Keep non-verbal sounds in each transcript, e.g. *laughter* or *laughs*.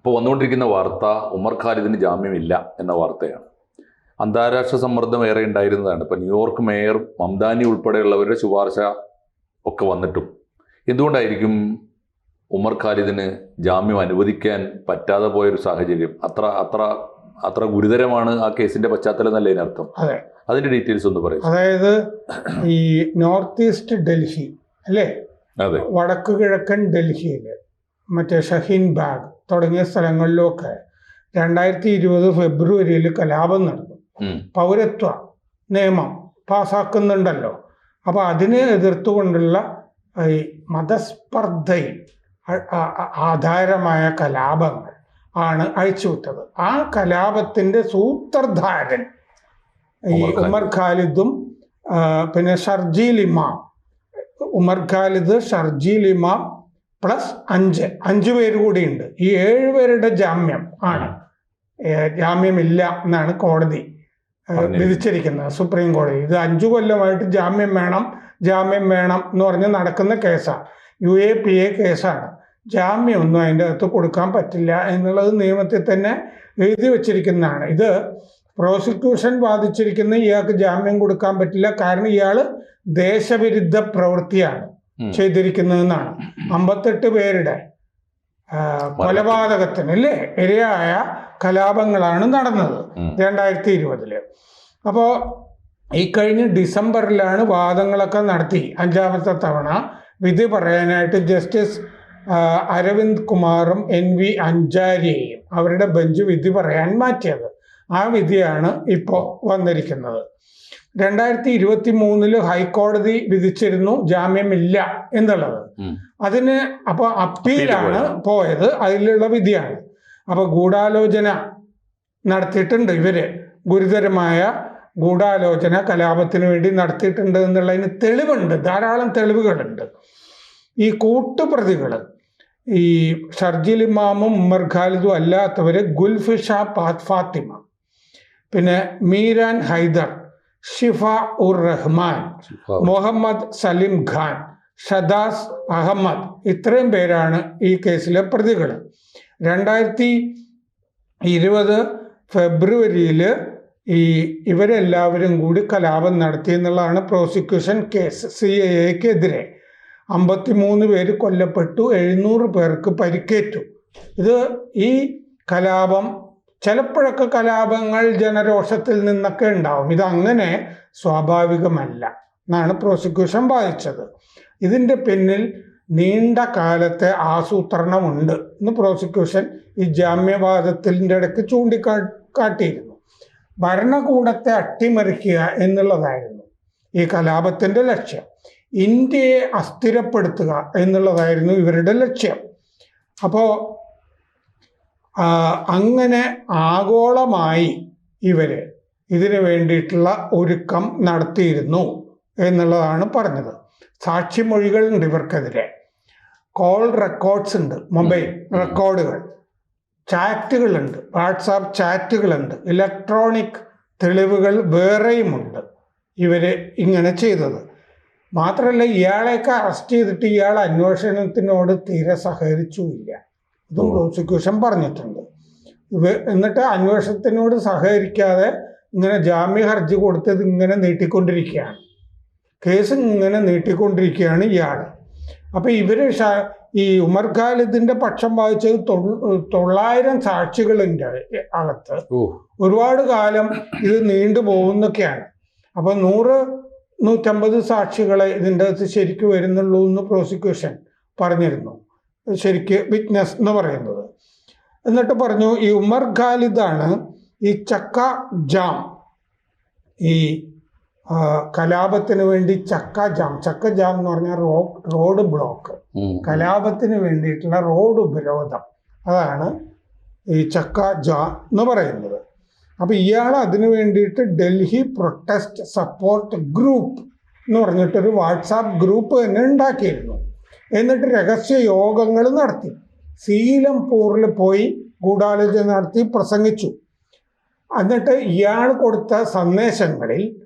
ഇപ്പോൾ വന്നുകൊണ്ടിരിക്കുന്ന വാർത്ത ഉമർ ഖാലിദിന് ജാമ്യമില്ല എന്ന വാർത്തയാണ്. അന്താരാഷ്ട്ര സമ്മർദ്ദം ഏറെ ഉണ്ടായിരുന്നതാണ്. ഇപ്പോൾ ന്യൂയോർക്ക് മേയർ മംദാനി ഉൾപ്പെടെയുള്ളവരുടെ ശുപാർശ ഒക്കെ വന്നിട്ടും. എന്തുകൊണ്ടായിരിക്കും ഉമർ ഖാലിദിന് ജാമ്യം അനുവദിക്കാൻ പറ്റാതെ പോയൊരു സാഹചര്യം? അത്ര അത്ര അത്ര ഗുരുതരമാണ് ആ കേസിന്റെ പശ്ചാത്തലം എന്നല്ലേ ഇതിനർത്ഥം? അതെ. അതിന്റെ ഡീറ്റെയിൽസ് ഒന്ന് പറയും. അതായത് ഈ നോർത്ത് ഈസ്റ്റ് ഡൽഹി അല്ലേ? അതെ. വടക്ക് കിഴക്കൻ ഡൽഹിയിൽ മറ്റേ ഷഹീൻ ബാഗ് തുടങ്ങിയ സ്ഥലങ്ങളിലൊക്കെ രണ്ടായിരത്തി ഇരുപത് ഫെബ്രുവരിയിൽ കലാപം നടന്നു. പൗരത്വ നിയമം പാസ്സാക്കുന്നുണ്ടല്ലോ അപ്പോൾ അതിനെ എതിർത്തുകൊണ്ടുള്ള ഈ മതസ്പർദ്ധയിൽ ആധാരമായ കലാപങ്ങൾ ആണ് അഴിച്ചുവിട്ടത് ആ കലാപത്തിന്റെ സൂത്രധാരൻ ഈ ഉമർ ഖാലിദ്. ഖാലിദും പിന്നെ ഷർജീൽ ഇമാം ഉമർ ഖാലിദ് ഷർജീൽ ഇമാം പ്ലസ് അഞ്ച്. അഞ്ച് പേര് കൂടിയുണ്ട്. ഈ ഏഴ് പേരുടെ ജാമ്യം ആണ്. ജാമ്യമില്ല എന്നാണ് കോടതി വിധിച്ചിരിക്കുന്നത് സുപ്രീം കോടതി. ഇത് അഞ്ചു കൊല്ലമായിട്ട് ജാമ്യം വേണം ജാമ്യം വേണം എന്ന് പറഞ്ഞ് നടക്കുന്ന കേസാണ് യു എ പി എ കേസാണ്. ജാമ്യമൊന്നും അതിന്റെ അകത്ത് കൊടുക്കാൻ പറ്റില്ല എന്നുള്ളത് നിയമത്തിൽ തന്നെ എഴുതി വച്ചിരിക്കുന്നതാണ്. ഇത് പ്രോസിക്യൂഷൻ വാദിച്ചിരിക്കുന്ന ഇയാൾക്ക് ജാമ്യം കൊടുക്കാൻ പറ്റില്ല. കാരണം ഇയാൾ ദേശവിരുദ്ധ പ്രവൃത്തിയാണ്. ചെയ്തിരിക്കുന്നതെന്നാണ്. അമ്പത്തെട്ട് പേരുടെ കൊലപാതകത്തിന് അല്ലേ ഇരയായ കലാപങ്ങളാണ് നടന്നത് രണ്ടായിരത്തി ഇരുപതിൽ അപ്പോൾ ഈ കഴിഞ്ഞ ഡിസംബറിലാണ് വാദങ്ങളൊക്കെ നടത്തി. അഞ്ചാമത്തെ തവണ വിധി പറയാനായിട്ട് ജസ്റ്റിസ് അരവിന്ദ് കുമാറും എൻ വി അഞ്ചാരിയെയും അവരുടെ ബെഞ്ച് വിധി പറയാൻ മാറ്റിയത്. ആ വിധിയാണ് ഇപ്പോൾ വന്നിരിക്കുന്നത്. രണ്ടായിരത്തി ഇരുപത്തി മൂന്നിൽ ഹൈക്കോടതി വിധിച്ചിരുന്നു ജാമ്യമില്ല എന്നുള്ളത്. അതിന് അപ്പൊ അപ്പീലാണ് പോയത്. അതിലുള്ള വിധിയാണ്. അപ്പൊ ഗൂഢാലോചന നടത്തിയിട്ടുണ്ട് ഇവർ. ഗുരുതരമായ ഗൂഢാലോചന കലാപത്തിന് വേണ്ടി നടത്തിയിട്ടുണ്ട് എന്നുള്ളതിന് തെളിവുണ്ട്. ധാരാളം തെളിവുകളുണ്ട്. ഈ കൂട്ടുപ്രതികൾ ഈ ഷർജിൽ ഇമാമും ഉമ്മർ ഖാലിദും അല്ലാത്തവര് ഗുൽഫിഷ പാത് ഫാത്തിമ. പിന്നെ മീരാൻ ഹൈദർ. ഷിഫ ഉർ റഹ്മാൻ മുഹമ്മദ് സലിം ഖാൻ ഷദാസ് അഹമ്മദ് ഇത്രയും പേരാണ് ഈ കേസിലെ പ്രതികൾ രണ്ടായിരത്തി ഇരുപത് ഫെബ്രുവരിയിൽ ഈ ഇവരെല്ലാവരും കൂടി കലാപം നടത്തി എന്നുള്ളതാണ് പ്രോസിക്യൂഷൻ കേസ് സി എ എക്കെതിരെ. അമ്പത്തിമൂന്ന് പേര് കൊല്ലപ്പെട്ടു എഴുന്നൂറ് പേർക്ക് പരിക്കേറ്റു. ഇത് ഈ കലാപം ചിലപ്പോഴൊക്കെ കലാപങ്ങൾ ജനരോഷത്തിൽ നിന്നൊക്കെ ഉണ്ടാവും. ഇതങ്ങനെ സ്വാഭാവികമല്ല. എന്നാണ് പ്രോസിക്യൂഷൻ വാദിച്ചത് ഇതിന്റെ പിന്നിൽ നീണ്ട കാലത്തെ ആസൂത്രണമുണ്ട് എന്ന് പ്രോസിക്യൂഷൻ ഈ ജാമ്യവാദത്തിന്റെ ഇടയ്ക്ക് ചൂണ്ടിക്കാ കാട്ടിയിരുന്നു ഭരണകൂടത്തെ അട്ടിമറിക്കുക എന്നുള്ളതായിരുന്നു ഈ കലാപത്തിന്റെ ലക്ഷ്യം. ഇന്ത്യയെ അസ്ഥിരപ്പെടുത്തുക എന്നുള്ളതായിരുന്നു ഇവരുടെ ലക്ഷ്യം. അപ്പോൾ അങ്ങനെ ആഗോളമായി ഇവർ ഇതിനു വേണ്ടിയിട്ടുള്ള ഒരുക്കം നടത്തിയിരുന്നു എന്നുള്ളതാണ് പറഞ്ഞത്. സാക്ഷിമൊഴികളുണ്ട് ഇവർക്കെതിരെ. കോൾ റെക്കോർഡ്സ് ഉണ്ട് മൊബൈൽ റെക്കോർഡുകൾ. ചാറ്റുകളുണ്ട്. വാട്സാപ്പ് ചാറ്റുകളുണ്ട്. ഇലക്ട്രോണിക് തെളിവുകൾ വേറെയുമുണ്ട് ഇവർ ഇങ്ങനെ ചെയ്തത്. മാത്രമല്ല ഇയാളെയൊക്കെ അറസ്റ്റ് ചെയ്തിട്ട് ഇയാൾ അന്വേഷണത്തിനോട് തീരെ സഹകരിച്ചുമില്ല. ഇതും. പ്രോസിക്യൂഷൻ പറഞ്ഞിട്ടുണ്ട്. എന്നിട്ട് അന്വേഷണത്തിനോട് സഹകരിക്കാതെ ഇങ്ങനെ ജാമ്യ ഹർജി കൊടുത്തത് ഇങ്ങനെ നീട്ടിക്കൊണ്ടിരിക്കുകയാണ്. കേസ് ഇങ്ങനെ നീട്ടിക്കൊണ്ടിരിക്കുകയാണ് ഇയാൾ അപ്പോൾ ഇവർ ഈ ഉമർ ഖാലിദിന്റെ പക്ഷം വായിച്ചത് തൊള്ള- തൊള്ളായിരം സാക്ഷികളുണ്ട് അകത്ത് ഒരുപാട് കാലം ഇത് നീണ്ടു പോകുന്നൊക്കെയാണ്. അപ്പോൾ നൂറ് നൂറ്റമ്പത് സാക്ഷികളെ ഇതിന്റെ അകത്ത് ശരിക്കും വരുന്നുള്ളൂ എന്ന് പ്രോസിക്യൂഷൻ പറഞ്ഞിരുന്നു. ശരിക്ക് വിറ്റ്നസ് എന്ന് പറയുന്നത്. എന്നിട്ട് പറഞ്ഞു ഈ ഉമർ ഖാലിദാണ് ഈ ചക്ക ജാം. ഈ കലാപത്തിന് വേണ്ടി ചക്ക ജാം. ചക്ക ജാം എന്ന് പറഞ്ഞാൽ റോഡ് ബ്ലോക്ക്. കലാപത്തിന് വേണ്ടിയിട്ടുള്ള റോഡ് ഉപരോധം. അതാണ് ഈ ചക്ക ജാ എന്ന് പറയുന്നത്. അപ്പോൾ ഇയാൾ അതിനു വേണ്ടിയിട്ട് ഡൽഹി പ്രൊട്ടസ്റ്റ് സപ്പോർട്ട് ഗ്രൂപ്പ് എന്ന് പറഞ്ഞിട്ടൊരു വാട്സാപ്പ് ഗ്രൂപ്പ് തന്നെ ഉണ്ടാക്കിയിരുന്നു. എന്നിട്ട് രഹസ്യ യോഗങ്ങൾ നടത്തി. സീലംപൂറിൽ പോയി ഗൂഢാലോചന നടത്തി പ്രസംഗിച്ചു. എന്നിട്ട് ഇയാൾ കൊടുത്ത സന്ദേശങ്ങളിൽ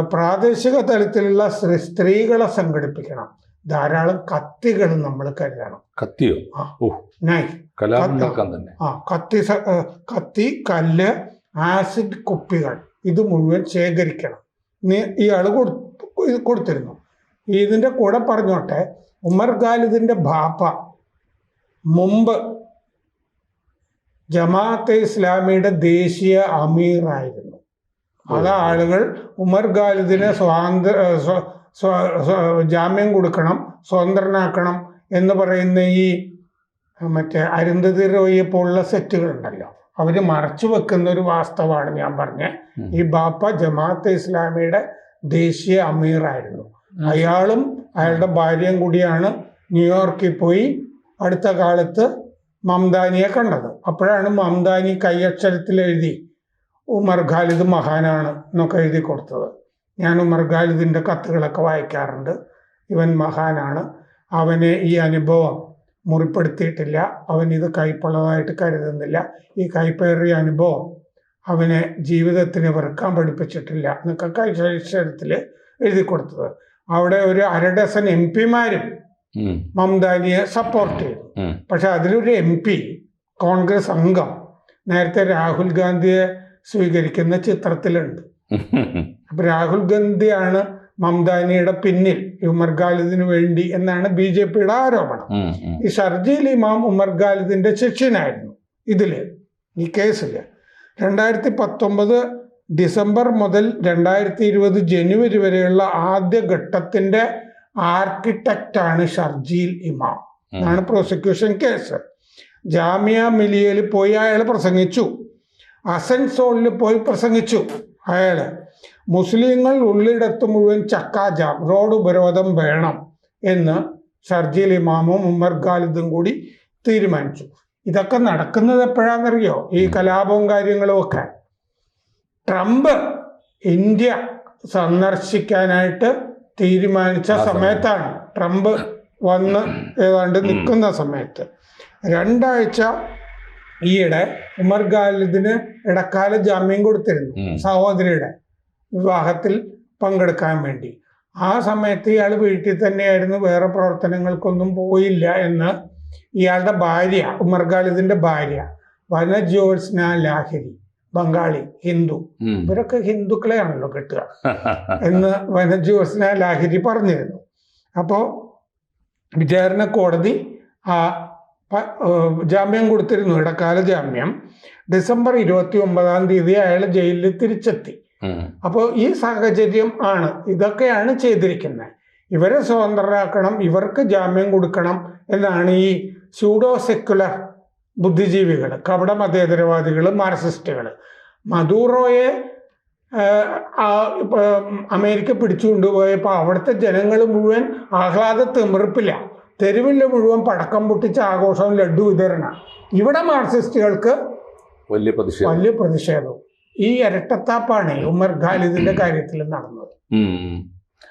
പ്രാദേശിക തലത്തിലുള്ള സ്ത്രീ- സ്ത്രീകളെ സംഘടിപ്പിക്കണം. ധാരാളം കത്തികൾ നമ്മൾ കരുതണം. കത്തിയോ? തന്നെ. ആ കത്തി കത്തി കല്ല് ആസിഡ് കുപ്പികൾ. ഇത് മുഴുവൻ ശേഖരിക്കണം. ഇയാൾ കൊടു- കൊടുത്തിരുന്നു. ഇതിന്റെ കൂടെ പറഞ്ഞോട്ടെ ഉമർ ഖാലിദിന്റെ ബാപ്പ മുമ്പ് ജമാഅത്തെ ഇസ്ലാമിയുടെ ദേശീയ അമീറായിരുന്നു. അത് ആളുകൾ ഉമർ ഖാലിദിനെ സ്വാതന്ത്ര്യ ജാമ്യം കൊടുക്കണം സ്വതന്ത്രനാക്കണം എന്ന് പറയുന്ന ഈ മറ്റേ അരുന്ധതി റോയെ പോലുള്ള സെറ്റുകൾ ഉണ്ടല്ലോ. അവർ മറച്ചു വെക്കുന്ന ഒരു വാസ്തവമാണ് ഞാൻ പറഞ്ഞ. ഈ ബാപ്പ ജമാഅത്തെ ഇസ്ലാമിയുടെ ദേശീയ അമീറായിരുന്നു. അയാളും അയാളുടെ ഭാര്യയും കൂടിയാണ് ന്യൂയോർക്കിൽ പോയി അടുത്ത കാലത്ത് മംദാനിയെ കണ്ടത് അപ്പോഴാണ് മംദാനി കൈയക്ഷരത്തിൽ എഴുതി ഉമർ ഖാലിദ് മഹാനാണ് എന്നൊക്കെ എഴുതി കൊടുത്തത് ഞാൻ ഉമർ ഖാലിദിന്റെ കത്തുകളൊക്കെ വായിക്കാറുണ്ട് ഇവൻ മഹാനാണ് അവനെ ഈ അനുഭവം മുറിപ്പെടുത്തിയിട്ടില്ല അവൻ ഇത് കൈപ്പുള്ളതായിട്ട് കരുതുന്നില്ല ഈ കൈപ്പേറിയ അനുഭവം അവനെ ജീവിതത്തിന് വെറുക്കാൻ പഠിപ്പിച്ചിട്ടില്ല എന്നൊക്കെ കൈശരത്തിൽ എഴുതി കൊടുത്തത് അവിടെ ഒരു അര ഡസൻ എം പിമാരും ഉം, മംദാനിയെ സപ്പോർട്ട് ചെയ്തു. പക്ഷെ അതിലൊരു എം പി കോൺഗ്രസ് അംഗം നേരത്തെ രാഹുൽ ഗാന്ധിയെ സ്വീകരിക്കുന്ന ചിത്രത്തിലുണ്ട്. *laughs* അപ്പൊ രാഹുൽ ഗാന്ധിയാണ് മംദാനിയുടെ പിന്നിൽ ഈ ഉമർ ഖാലിദിന് വേണ്ടി എന്നാണ് ബി ജെ പിയുടെ ആരോപണം. ഈ ഷർജീൽ ഇമാം ഉമർ ഖാലിദിന്റെ ശിഷ്യനായിരുന്നു ഇതിൽ ഈ കേസിൽ. രണ്ടായിരത്തി പത്തൊമ്പത് ഡിസംബർ മുതൽ രണ്ടായിരത്തി ഇരുപത് ജനുവരി വരെയുള്ള ആദ്യ ഘട്ടത്തിന്റെ ആർക്കിടെക്റ്റാണ് ഷർജീൽ ഇമാം. എന്നാണ് പ്രോസിക്യൂഷൻ കേസ് ജാമ്യ മിലിയയിൽ പോയി അയാൾ പ്രസംഗിച്ചു. അസൻസോളിൽ പോയി പ്രസംഗിച്ചു അയാൾ മുസ്ലിങ്ങൾ ഉള്ളിടത്ത് മുഴുവൻ ചക്കാജാം റോഡ് ഉപരോധം വേണം എന്ന് ഷർജീൽ ഇമാമും ഉമ്മർ ഖാലിദും കൂടി തീരുമാനിച്ചു. ഇതൊക്കെ നടക്കുന്നത് എപ്പോഴാണെന്നറിയോ? ഈ കലാപവും കാര്യങ്ങളും ഒക്കെ. ട്രംപ് ഇന്ത്യ സന്ദർശിക്കാനായിട്ട് തീരുമാനിച്ച സമയത്താണ്. ട്രംപ് വന്ന് ഏതാണ്ട് നിൽക്കുന്ന സമയത്ത്. രണ്ടാഴ്ച ഈയിടെ ഉമർ ഖാലിദിന് ഇടക്കാല ജാമ്യം കൊടുത്തിരുന്നു. സഹോദരിയുടെ വിവാഹത്തിൽ പങ്കെടുക്കാൻ വേണ്ടി. ആ സമയത്ത് ഇയാൾ വീട്ടിൽ തന്നെയായിരുന്നു. വേറെ പ്രവർത്തനങ്ങൾക്കൊന്നും പോയില്ല എന്ന് ഇയാളുടെ ഭാര്യ ഉമർ ഖാലിദിന്റെ ഭാര്യ വനജോത്സ്ന ലാഹിരി ബംഗാളി ഹിന്ദു. ഇവരൊക്കെ ഹിന്ദുക്കളെയാണല്ലോ കിട്ടുക. *laughs* എന്ന് വനജോത്സ്ന ലാഹിരി പറഞ്ഞിരുന്നു. അപ്പോ വിചാരണ കോടതി ആ ജാമ്യം കൊടുത്തിരുന്നു ഇടക്കാല ജാമ്യം. ഡിസംബർ ഇരുപത്തി ഒമ്പതാം തീയതി അയാൾ ജയിലിൽ തിരിച്ചെത്തി. അപ്പോൾ ഈ സാഹചര്യം ആണ്. ഇതൊക്കെയാണ് ചെയ്തിരിക്കുന്നത്. ഇവരെ സ്വതന്ത്രരാക്കണം ഇവർക്ക് ജാമ്യം കൊടുക്കണം എന്നാണ് ഈ സ്യൂഡോ സെക്കുലർ ബുദ്ധിജീവികൾ കപട മതേതരവാദികൾ മാർക്സിസ്റ്റുകൾ മദൂറോയെ അമേരിക്ക പിടിച്ചു കൊണ്ടുപോയപ്പോൾ അവിടുത്തെ ജനങ്ങൾ മുഴുവൻ ആഹ്ലാദ തിമിർപ്പില്ല തെരുവിൽ മുഴുവൻ പടക്കം പൊട്ടിച്ച് ആഘോഷവും ലഡു വിതരണ. ഇവിടെ മാർക്സിസ്റ്റുകൾക്ക് വലിയ പ്രതിഷേധം. വലിയ പ്രതിഷേധവും. ഈ ഇരട്ടത്താപ്പാണ് ഉമർ ഖാലിദിന്റെ കാര്യത്തിൽ നടന്നത്.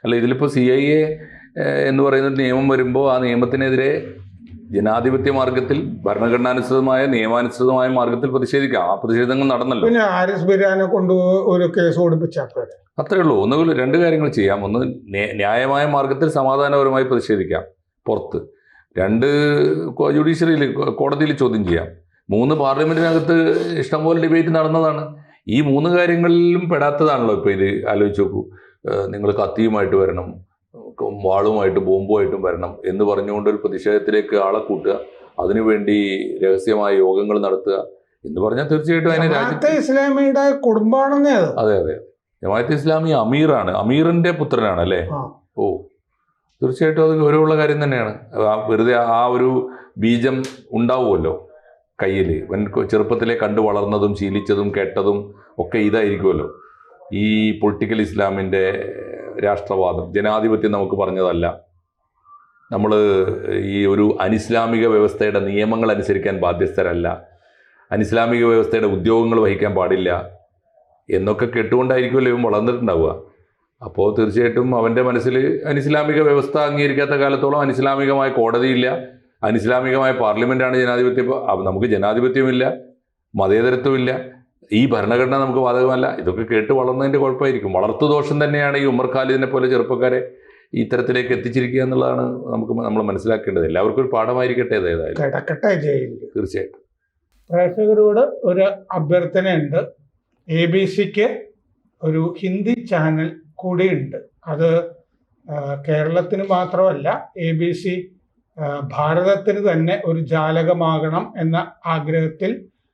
അല്ല ഇതിലിപ്പോ സി ഐ എ എന്ന് പറയുന്ന നിയമം വരുമ്പോൾ ആ നിയമത്തിനെതിരെ ജനാധിപത്യ മാർഗത്തിൽ ഭരണഘടനാനുസൃതമായ നിയമാനുസൃതമായ മാർഗത്തിൽ പ്രതിഷേധിക്കാം. ആ പ്രതിഷേധങ്ങൾ നടന്നല്ലോ. പിന്നെ ആരിസ് ബിരാനെ കൊണ്ട് ഒരു കേസ് കൊടുപ്പിച്ചാൽ അത്രേ ഉള്ളൂ. ഒന്നുകിൽ രണ്ട് കാര്യങ്ങൾ ചെയ്യാം. ഒന്ന് ന്യ- ന്യായമായ മാർഗത്തിൽ സമാധാനപരമായി പ്രതിഷേധിക്കാം. പുറത്ത്. രണ്ട് ജുഡീഷ്യറിയിൽ കോടതിയിൽ ചോദ്യം ചെയ്യാം. മൂന്ന് പാർലമെന്റിനകത്ത് ഇഷ്ടംപോലെ ഡിബേറ്റ് നടന്നതാണ്. ഈ മൂന്ന് കാര്യങ്ങളിലും പെടാത്തതാണല്ലോ ഇപ്പോൾ ഇത് ആലോചിച്ച് നോക്കൂ. നിങ്ങൾ കത്തിയുമായിട്ട് വരണം. വാളുമായിട്ട് ബോംബുമായിട്ടും വരണം എന്ന് പറഞ്ഞുകൊണ്ട് ഒരു പ്രതിഷേധത്തിലേക്ക് ആളെ കൂട്ടുക. അതിനുവേണ്ടി രഹസ്യമായ യോഗങ്ങൾ നടത്തുക എന്ന് പറഞ്ഞാൽ തീർച്ചയായിട്ടും അതിനെ രാജ്യത്തെ ഇസ്ലാമിയുടെ കുടുംബമാണെന്ന് അതെ. അതെ ജമാഅത്ത് ഇസ്ലാമി അമീറാണ്. അമീറിന്റെ പുത്രനാണ് അല്ലേ ഓ. തീർച്ചയായിട്ടും അത് ഗൗരവമുള്ള കാര്യം തന്നെയാണ്. ആ വെറുതെ ആ ഒരു ബീജം ഉണ്ടാവുമല്ലോ കയ്യിൽ വൻ ചെറുപ്പത്തിലെ കണ്ടു വളർന്നതും ശീലിച്ചതും കേട്ടതും ഒക്കെ ഇതായിരിക്കുമല്ലോ. ഈ പൊളിറ്റിക്കൽ ഇസ്ലാമിന്റെ രാഷ്ട്രവാദം. ജനാധിപത്യം നമുക്ക് പറഞ്ഞതല്ല. നമ്മൾ ഈ ഒരു അനിസ്ലാമിക വ്യവസ്ഥയുടെ നിയമങ്ങൾ അനുസരിക്കാൻ ബാധ്യസ്ഥരല്ല. അനിസ്ലാമിക വ്യവസ്ഥയുടെ ഉദ്യോഗങ്ങൾ വഹിക്കാൻ പാടില്ല എന്നൊക്കെ കേട്ടുകൊണ്ടായിരിക്കുമല്ലോ ഇവൻ വളർന്നിട്ടുണ്ടാവുക. അപ്പോൾ തീർച്ചയായിട്ടും അവന്റെ മനസ്സിൽ അനിസ്ലാമിക വ്യവസ്ഥ അംഗീകരിക്കാത്ത കാലത്തോളം അനിസ്ലാമികമായ കോടതിയില്ല. അനിസ്ലാമികമായ പാർലമെന്റാണ് ജനാധിപത്യം. നമുക്ക് ജനാധിപത്യമില്ല മതേതരത്വമില്ല. ഈ ഭരണഘടന നമുക്ക് ബാധകമല്ല. ഇതൊക്കെ കേട്ട് വളർന്നതിന്റെ കുഴപ്പമായിരിക്കും. വളർത്തു ദോഷം തന്നെയാണ് ഈ ഉമർ ഖാലിദിനെ പോലെ ചെറുപ്പക്കാരെ ഇത്തരത്തിലേക്ക് എത്തിച്ചിരിക്കുക എന്നുള്ളതാണ് നമുക്ക് നമ്മൾ മനസ്സിലാക്കേണ്ടത്. എല്ലാവർക്കും ഒരു പാഠമായിരിക്കട്ടെ ഏതായാലും. തീർച്ചയായിട്ടും. പ്രേക്ഷകരോട് ഒരു അഭ്യർത്ഥനയുണ്ട്. എ ബി സിക്ക് ഒരു ഹിന്ദി ചാനൽ കൂടിയുണ്ട്. അത് കേരളത്തിന് മാത്രമല്ല എ ബി സി ഭാരതത്തിന് തന്നെ ഒരു ജാലകമാകണം എന്ന ആഗ്രഹത്തിൽ